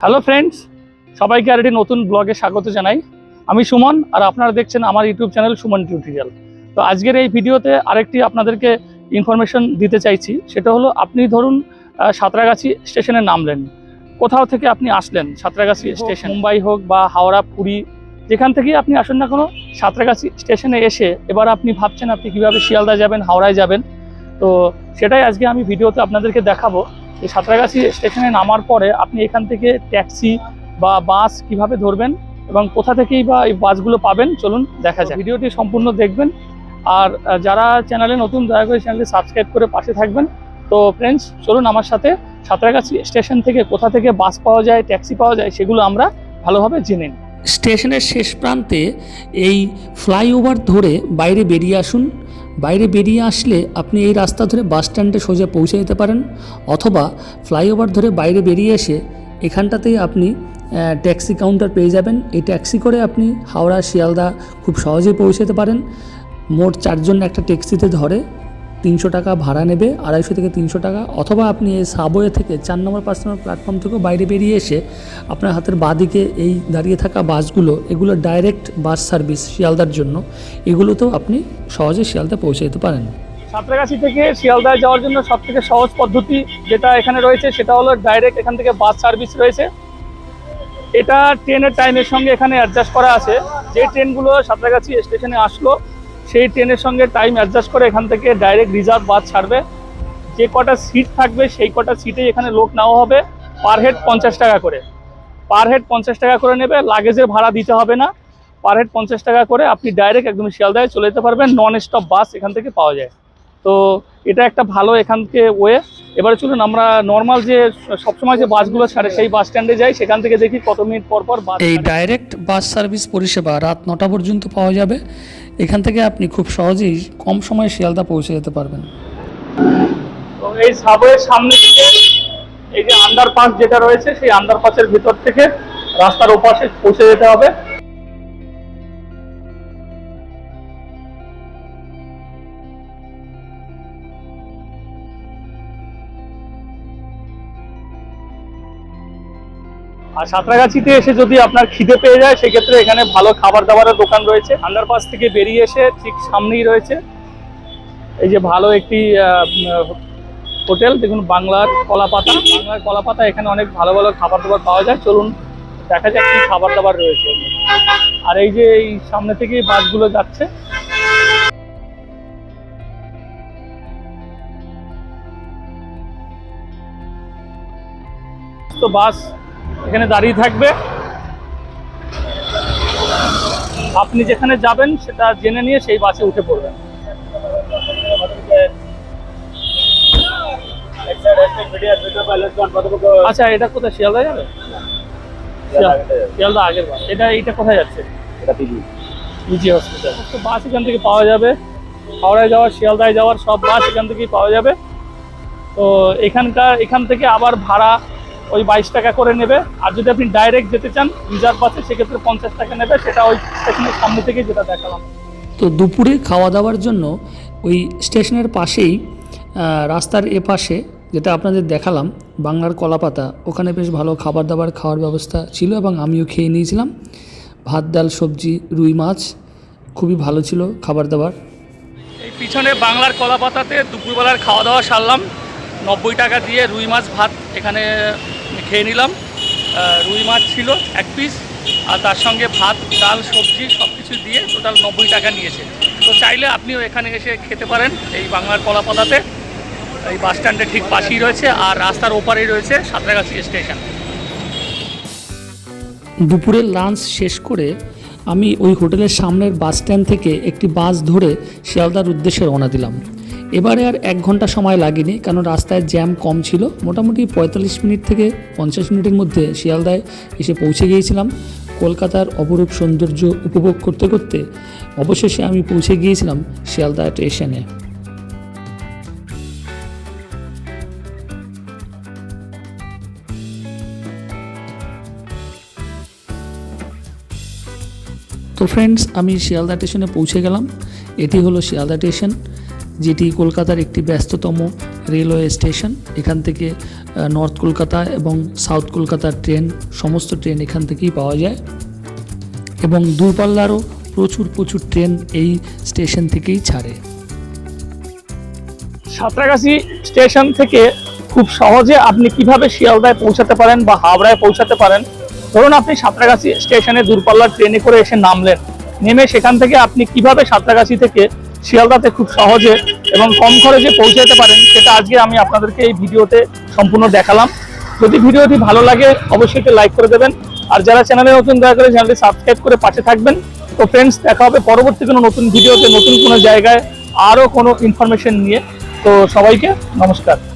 Hello friends সবাইকে আর একটি নতুন ব্লগে স্বাগত জানাই। আমি সুমন আর আপনারা দেখছেন আমার ইউটিউব চ্যানেল সুমন টিউটোরিয়াল তো আজকের এই ভিডিওতে আরেকটি আপনাদেরকে ইনফরমেশন দিতে চাইছি। সেটা হলো আপনি ধরুন সাঁতরাগাছি স্টেশনে নামলেন। কোথাও থেকে আপনি আসলেন সাঁতরাগাছি স্টেশন মুম্বাই হোক বা হাওড়া পুরী যেখান থেকেই আপনি আসুন না কোনো সাঁতরাগাছি স্টেশনে এসে এবার আপনি ভাবছেন আপনি কীভাবে শিয়ালদা যাবেন হাওড়ায় যাবেন। তো সেটাই আজকে আমি ভিডিওতে আপনাদেরকে দেখাবো। যে সাঁতরাগাছি স্টেশনে নামার পরে আপনি এখান থেকে ট্যাক্সি বা বাস কীভাবে ধরবেন এবং কোথা থেকেই বা এই বাসগুলো পাবেন, চলুন দেখা যায় ভিডিওটি সম্পূর্ণ দেখবেন। আর যারা চ্যানেলে নতুন, দয়া করে চ্যানেলটি সাবস্ক্রাইব করে পাশে থাকবেন। তো ফ্রেন্ডস চলুন আমার সাথে সাঁতরাগাছি স্টেশন থেকে কোথা থেকে বাস পাওয়া যায়, ট্যাক্সি পাওয়া যায়, সেগুলো আমরা ভালোভাবে জেনে স্টেশনের শেষ প্রান্তে এই ফ্লাইওভার ধরে বাইরে বেরিয়ে আসুন। বাইরে বেরিয়ে আসলে আপনি এই রাস্তা ধরে বাস স্ট্যান্ডে সোজা পৌঁছে যেতে পারেন, অথবা ফ্লাইওভার ধরে বাইরে বেরিয়ে এসে এখানটাতেই আপনি ট্যাক্সি কাউন্টার পেয়ে যাবেন। এই ট্যাক্সি করে আপনি হাওড়া, শিয়ালদা খুব সহজেই পৌঁছে যেতে পারেন। মোট চারজন একটা ট্যাক্সিতে ধরে। তিনশো টাকা ভাড়া নেবে, আড়াইশো থেকে তিনশো টাকা, অথবা আপনি এই সাবওয়ে থেকে চার নম্বর পাঁচ নম্বর প্ল্যাটফর্ম থেকেও বাইরে বেরিয়ে এসে আপনার হাতের বাঁদিকে এই দাঁড়িয়ে থাকা বাসগুলো, এগুলো ডাইরেক্ট বাস সার্ভিস শিয়ালদার জন্য, এগুলোতেও আপনি সহজে শিয়ালদা পৌঁছে যেতে পারেন। সাঁতরাগাছি থেকে শিয়ালদায় যাওয়ার জন্য সব থেকে সহজ পদ্ধতি যেটা এখানে রয়েছে, সেটা হলো ডাইরেক্ট এখান থেকে বাস সার্ভিস রয়েছে। এটা ট্রেনের টাইমের সঙ্গে এখানে অ্যাডজাস্ট করা আছে। যে ট্রেনগুলো সাঁতরাগাছি স্টেশনে আসলো সেই ট্রেনের সঙ্গে টাইম অ্যাডজাস্ট করে এখান থেকে ডাইরেক্ট রিজার্ভ বাস ছাড়বে। যে কটা সিট থাকবে সেই কটা সিটে এখানে লোক নেওয়া হবে পার হেড পঞ্চাশ টাকা করে। পার হেড পঞ্চাশ টাকা করে নেবে লাগেজের ভাড়া দিতে হবে না। পার হেড পঞ্চাশ টাকা করে আপনি ডাইরেক্ট একদম শিয়ালদায় চলে যেতে পারবেন নন স্টপ বাস এখান থেকে পাওয়া যায়। তো এটা একটা ভালো এখান থেকে ওয়ে এবারে চলুন আমরা নর্মাল যে সবসময় যে বাসগুলো ছাড়ে সেই বাস স্ট্যান্ডে যাই সেখান থেকে দেখি কত মিনিট পর পর বাস এই ডাইরেক্ট বাস সার্ভিস পরিষেবা রাত নটা পর্যন্ত পাওয়া যাবে। এখান থেকে আপনি খুব সহজেই কম সময়ে শিয়ালদা পৌঁছে যেতে পারবেন। এই সাবওয়ের সামনে থেকে এই যে আন্ডারপাস যেটা রয়েছে, সেই আন্ডারপাসের ভিতর থেকে রাস্তার ওপাশে পৌঁছে যেতে হবে। আর সাঁতরাগাছিতে এসে যদি আপনার খিদে পেয়ে যায়, সেক্ষেত্রে এখানে ভালো খাবার দাবারের দোকান রয়েছে। আন্ডারপাস থেকে বেরিয়ে এসে ঠিক সামনেই রয়েছে। এই যে ভালো একটি হোটেল, দেখুন বাংলার কলাপাতা। বাংলার কলাপাতা এখানে অনেক ভালো ভালো খাবার দাবার পাওয়া যায়। চলুন দেখা যাক কি খাবার দাবার রয়েছে। আর এই যে এই সামনে থেকে বাসগুলো যাচ্ছে। তো বাস এখানে দাঁড়িয়ে থাকবে। আপনি যেখানে যাবেন সেটা জেনে নিয়ে সেই বাসে উঠে পড়বেন। আচ্ছা এটা কোথায়? শিয়ালদা যাবে? শিয়ালদা আগের বাস। এটা এইটা কোথায় যাচ্ছে? ইজি হসপিটাল। তো বাস এখান থেকে পাওয়া যাবে। হাওড়ায় যাওয়ার শিয়ালদায় যাওয়ার সব বাস এখান থেকেই পাওয়া যাবে। তো এখানকার এখান থেকে আবার ভাড়া ওই বাইশ টাকা করে নেবে। আর যদি আপনি ডাইরেক্ট যেতে চান রিজার্ভ বাসে সেক্ষেত্রে পঞ্চাশ টাকা নেবে। সেটা ওই স্টেশনের সামনে থেকে যেটা দেখালাম। তো দুপুরে খাওয়া দাওয়ার জন্য ওই স্টেশনের পাশেই রাস্তার এপাশে যেটা আপনাদের দেখালাম বাংলার কলাপাতা ওখানে বেশ ভালো খাবার দাবার খাওয়ার ব্যবস্থা ছিল এবং আমিও খেয়ে নিয়েছিলাম। ভাত ডাল সবজি রুই মাছ খুবই ভালো ছিল খাবার দাবার। এই পিছনে বাংলার কলাপাতাতে দুপুরবেলার খাওয়া দাওয়া সারলাম। নব্বই টাকা দিয়ে রুই মাছ ভাত এখানে খেয়ে নিলাম। রুই মাছ ছিল এক পিস আর তার সঙ্গে ভাত, ডাল, সবজি সব কিছু দিয়ে টোটাল নব্বই টাকা নিয়েছে। তো চাইলে আপনিও এখানে এসে খেতে পারেন এই বাংলার কলাপাতাতে। এই বাস স্ট্যান্ডের ঠিক পাশেই রয়েছে, আর রাস্তার ওপারেই রয়েছে সাঁতরাগাছি স্টেশন। দুপুরের লাঞ্চ শেষ করে আমি ওই হোটেলের সামনের বাস স্ট্যান্ড থেকে একটি বাস ধরে শিয়ালদার উদ্দেশ্যে রওনা দিলাম। এবারে আর এক ঘণ্টা সময় লাগেনি, কারণ রাস্তায় জ্যাম কম ছিল। মোটামুটি পঁয়তাল্লিশ মিনিট থেকে পঞ্চাশ মিনিটের মধ্যে শিয়ালদায় এসে পৌঁছে গিয়েছিলাম। কলকাতার অপরূপ সৌন্দর্য উপভোগ করতে করতে অবশেষে আমি পৌঁছে গিয়েছিলাম শিয়ালদা স্টেশনে। তো ফ্রেন্ডস আমি শিয়ালদা স্টেশনে পৌঁছে গেলাম। এটি হলো শিয়ালদা স্টেশন। যেটি কলকাতার একটি ব্যস্ততম রেলওয়ে স্টেশন। এখান থেকে নর্থ কলকাতা এবং সাউথ কলকাতার ট্রেন, সমস্ত ট্রেন এখান থেকেই পাওয়া যায়। এবং দূরপাল্লারও প্রচুর প্রচুর ট্রেন এই স্টেশন থেকেই ছাড়ে। সাঁতরাগাছি স্টেশন থেকে খুব সহজে আপনি কীভাবে শিয়ালদায় পৌঁছাতে পারেন বা হাওড়ায় পৌঁছাতে পারেন, ধরুন আপনি সাঁতরাগাছি স্টেশনে দূরপাল্লার ট্রেনে করে এসে নামলেন। নেমে সেখান থেকে আপনি কীভাবে সাঁতরাগাছি থেকে শিয়ালদাতে খুব সহজে এবং কম খরচে পৌঁছাতে পারেন, সেটা আজকে আমি আপনাদেরকে এই ভিডিওতে সম্পূর্ণ দেখালাম। যদি ভিডিওটি ভালো লাগে, অবশ্যই একটু লাইক করে দেবেন। আর যারা চ্যানেলে নতুন, দয়া করে চ্যানেলটি সাবস্ক্রাইব করে পাশে থাকবেন। তো ফ্রেন্ডস দেখা হবে পরবর্তী কোনো নতুন ভিডিওতে, নতুন কোনো জায়গায় আরও কোনো ইনফরমেশন নিয়ে। তো সবাইকে নমস্কার।